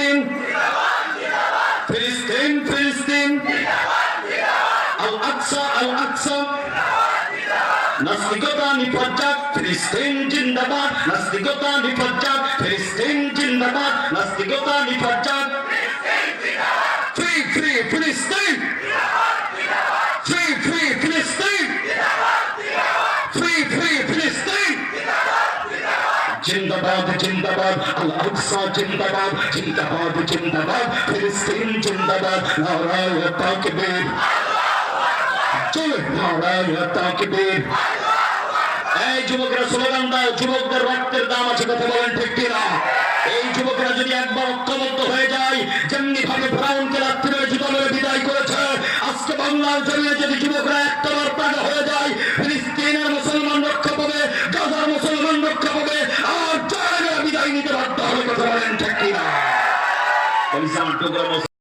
ফিলিস্তিন ফিলিস্তিন ফিলিস্তিন। আল আকসা আল আকসা। নাস্তিকতা নিপজ্জাত ফিলিস্তিন জিন্দাবাদ। নাস্তিকতা নিপজ্জাত ফিলিস্তিন জিন্দাবাদ। নাস্তিকতা নিপজ্জাত ফ্রি ফ্রি, ফিলিস্তিন। ফ্রি ফ্রি, ফিলিস্তিন। ফ্রি জিন্দাবাদ জিন্দাবাদ। আল আকসা জিন্দাবাদ জিন্দাবাদ জিন্দাবাদ। ফিলিস্তিন জিন্দাবাদ, নারায় তাকবীর। নারায় তাকবীর। এই যুবকরা, স্লোগান দাও, যুবকদের রক্তের দাম আছে কথা বলেন ঠিক কিনা? এই যুবকরা যদি একবার ঐক্যবদ্ধ হয়ে যায় যেমনি ভাবে ফ্রাউনকে রাত্রে জুতো মেরে বিদায় করেছে, আজকে বাংলার জমিনে যদি যুবকরা একটা তাজা হয়ে যায় নিতে কথা বলেন ঠিক কিনা